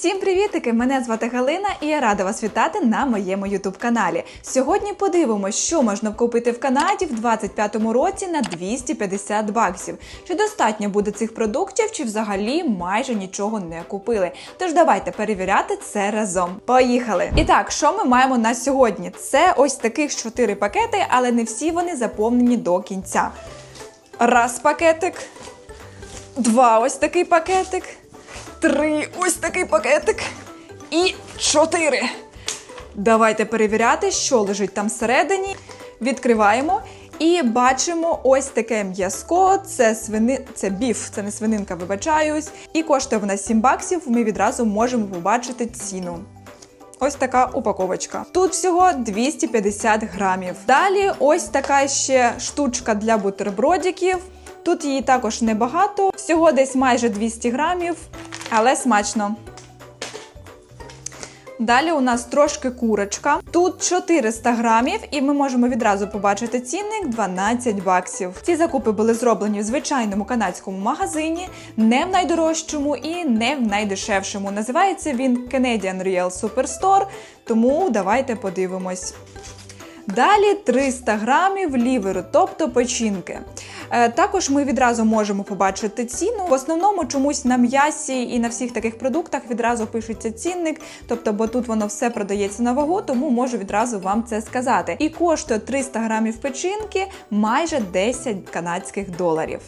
Всім привітики! Мене звати Галина і я рада вас вітати на моєму ютуб каналі. Сьогодні подивимось, що можна купити в Канаді в 25-му році на 250 баксів. Чи достатньо буде цих продуктів, чи взагалі майже нічого не купили. Тож давайте перевіряти це разом. Поїхали! І так, що ми маємо на сьогодні? Це ось таких 4 пакети, але не всі вони заповнені до кінця. Раз пакетик, два ось такий пакетик, три ось такий пакетик і чотири. Давайте перевіряти, що лежить там всередині. Відкриваємо і бачимо ось таке м'язко. Це свини... це біф, це не свининка, вибачаюсь. І коштує вона 7 баксів. Ми відразу можемо побачити ціну. Ось така упаковочка. Тут всього 250 грамів. Далі ось така ще штучка для бутербродиків. Тут її також небагато, всього десь майже 200 грамів, але смачно. Далі у нас трошки курочка. Тут 400 грамів, і ми можемо відразу побачити цінник 12 баксів. Ці закупи були зроблені в звичайному канадському магазині, не в найдорожчому і не в найдешевшому. Називається він Canadian Real Superstore, тому давайте подивимось. Далі 300 грамів ліверу, тобто печінки. Е, Також ми відразу можемо побачити ціну. В основному чомусь на м'ясі і на всіх таких продуктах відразу пишеться цінник, тобто, бо тут воно все продається на вагу, тому можу відразу вам це сказати. І коштує 300 грамів печінки майже 10 канадських доларів.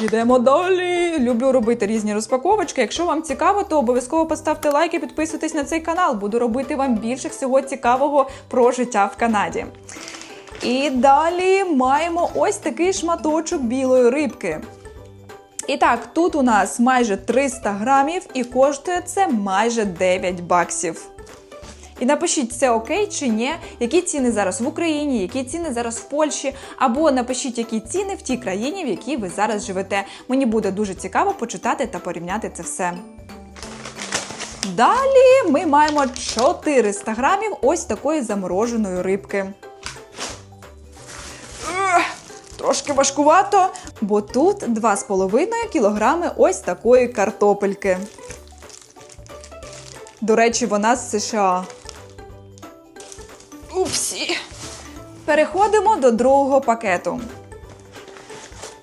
Йдемо далі. Люблю робити різні розпаковочки. Якщо вам цікаво, то обов'язково поставте лайк і підписуйтесь на цей канал. Буду робити вам більше всього цікавого про життя в Канаді. І далі маємо ось такий шматочок білої рибки. І так, тут у нас майже 300 грамів і коштує це майже 9 баксів. І напишіть, це окей чи ні, які ціни зараз в Україні, які ціни зараз в Польщі, або напишіть, які ціни в тій країні, в якій ви зараз живете. Мені буде дуже цікаво почитати та порівняти це все. Далі ми маємо 400 грамів ось такої замороженої рибки. Трошки важкувато, бо тут 2,5 кілограми ось такої картопельки. До речі, вона з США. Переходимо до другого пакету.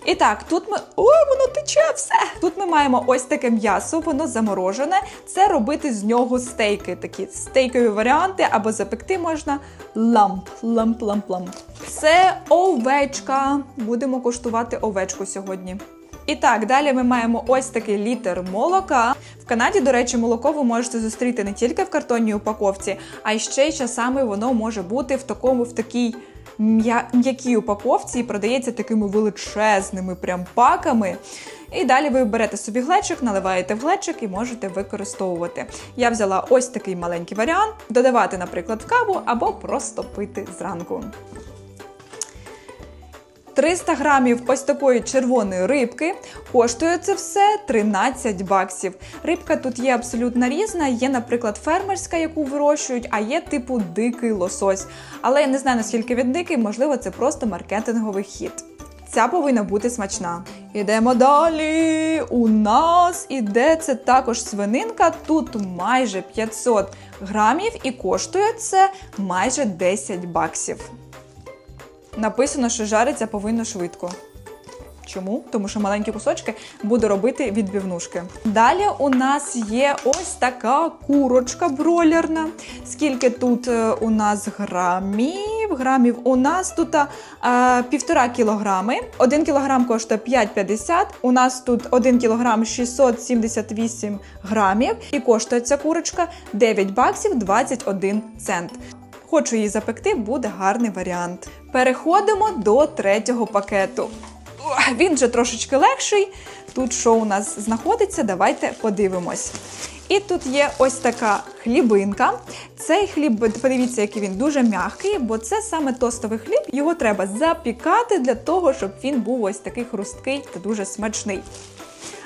І так, тут ми. О, воно тече все! Тут ми маємо ось таке м'ясо, воно заморожене. Це робити з нього стейки, такі стейкові варіанти, або запекти можна ламп, ламп, ламп, ламп. Це овечка. Будемо коштувати овечку сьогодні. І так, далі ми маємо ось такий літр молока. В Канаді, до речі, молоко ви можете зустріти не тільки в картонній упаковці, а ще й часами воно може бути в такому в такій м'якій упаковці і продається такими величезними прям паками. І далі ви берете собі глечик, наливаєте в глечик і можете використовувати. Я взяла ось такий маленький варіант: додавати, наприклад, в каву або просто пити зранку. 300 грамів ось такої червоної рибки. Коштує це все 13 баксів. Рибка тут є абсолютно різна. Є, наприклад, фермерська, яку вирощують, а є типу дикий лосось. Але я не знаю наскільки він дикий, можливо, це просто маркетинговий хід. Ця повинна бути смачна. Ідемо далі. У нас іде це також свининка. Тут майже 500 грамів і коштує це майже 10 баксів. Написано, що жариться повинно швидко. Чому? Тому що маленькі кусочки буду робити відбивнушки. Далі у нас є ось така курочка бройлерна. Скільки тут е, у нас грамів? Грамів у нас тут е, півтора кілограми. Один кілограм коштує 5,50. У нас тут 1 кілограм 678 грамів. І коштує ця курочка 9 баксів 21 цент. Хочу її запекти, буде гарний варіант. Переходимо до третього пакету. Він вже трошечки легший. Тут що у нас знаходиться, давайте подивимось. І тут є ось така хлібинка. Цей хліб, подивіться, який він дуже м'який, бо це саме тостовий хліб. Його треба запікати для того, щоб він був ось такий хрусткий та дуже смачний.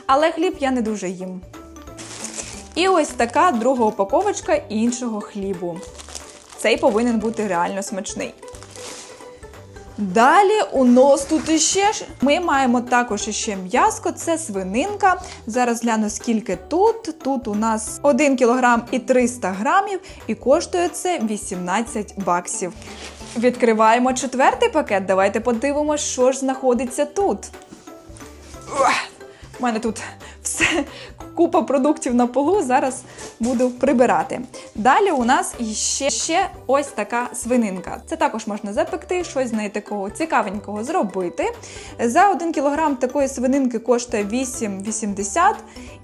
Але хліб я не дуже їм. І ось така друга упаковочка іншого хлібу. Цей повинен бути реально смачний. Далі у нас тут іще ми маємо також іще м'яско, це свининка. Зараз гляну, скільки тут. Тут у нас 1 кг і 300 грамів, і коштує це 18 баксів. Відкриваємо четвертий пакет. Давайте подивимося, що ж знаходиться тут. У мене тут все купа продуктів на полу. Зараз буду прибирати. Далі у нас іще ще ось така свининка. Це також можна запекти, щось з неї такого цікавенького зробити. За 1 кілограм такої свининки коштує 8,80.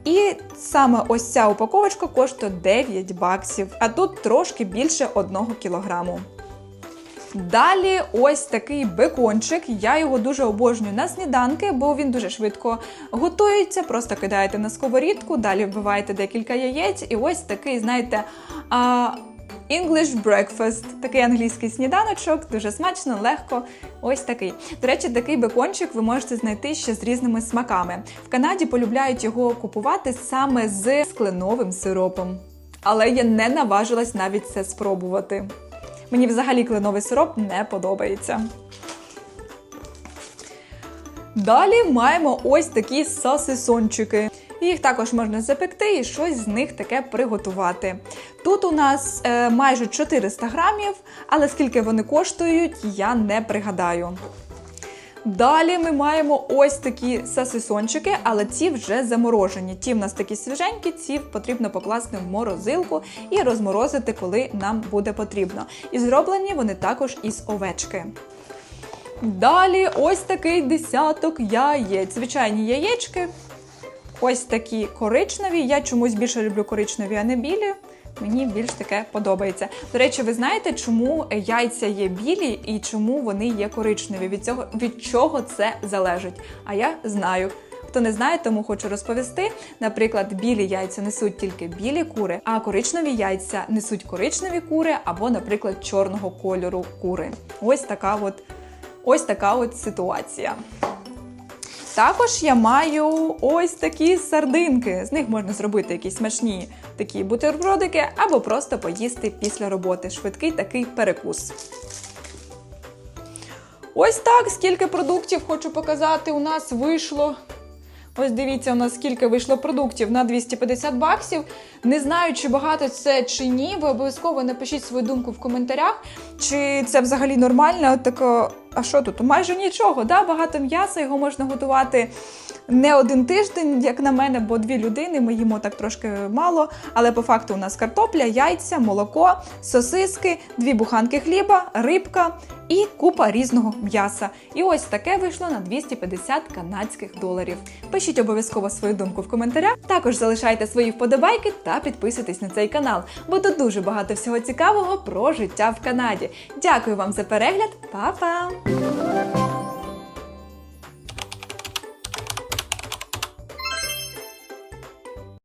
І саме ось ця упаковочка коштує 9 баксів, а тут трошки більше 1 кілограму. Далі ось такий бекончик. Я його дуже обожнюю на сніданки, бо він дуже швидко готується. Просто кидаєте на сковорідку, далі вбиваєте декілька яєць, і ось такий, знаєте, а, English breakfast, такий англійський сніданочок, дуже смачно, легко. Ось такий. До речі, такий бекончик ви можете знайти ще з різними смаками. В Канаді полюбляють його купувати саме з скленовим сиропом. Але я не наважилась навіть це спробувати. Мені взагалі кленовий сироп не подобається. Далі маємо ось такі сосисончики. Їх також можна запекти і щось з них таке приготувати. Тут у нас е, майже 400 грамів, але скільки вони коштують, я не пригадаю. Далі ми маємо ось такі сосисончики, але ці вже заморожені. Ті в нас такі свіженькі, ці потрібно покласти в морозилку і розморозити, коли нам буде потрібно. І зроблені вони також із овечки. Далі ось такий десяток яєць. Звичайні яєчки. Ось такі коричневі. Я чомусь більше люблю коричневі, а не білі. Мені більш таке подобається. До речі, ви знаєте, чому яйця є білі і чому вони є коричневі? Від цього від чого це залежить? А я знаю. Хто не знає, тому хочу розповісти. Наприклад, білі яйця несуть тільки білі кури, а коричневі яйця несуть коричневі кури або, наприклад, чорного кольору кури. Ось така от, ось така от ситуація. Також я маю ось такі сардинки. З них можна зробити якісь смачні такі бутербродики або просто поїсти після роботи. Швидкий такий перекус. Ось так, скільки продуктів хочу показати, у нас вийшло. Ось дивіться, у нас скільки вийшло продуктів на 250 баксів. Не знаю, чи багато це чи ні. Ви обов'язково напишіть свою думку в коментарях, чи це взагалі нормально. Тако, а що тут? Майже нічого. Да? Багато м'яса, його можна готувати не один тиждень, як на мене, бо дві людини ми їмо так трошки мало. Але по факту у нас картопля, яйця, молоко, сосиски, дві буханки хліба, рибка і купа різного м'яса. І ось таке вийшло на 250 канадських доларів. Пишіть обов'язково свою думку в коментарях. Також залишайте свої вподобайки та підписуйтесь на цей канал, бо тут дуже багато всього цікавого про життя в Канаді. Дякую вам за перегляд, Па-па!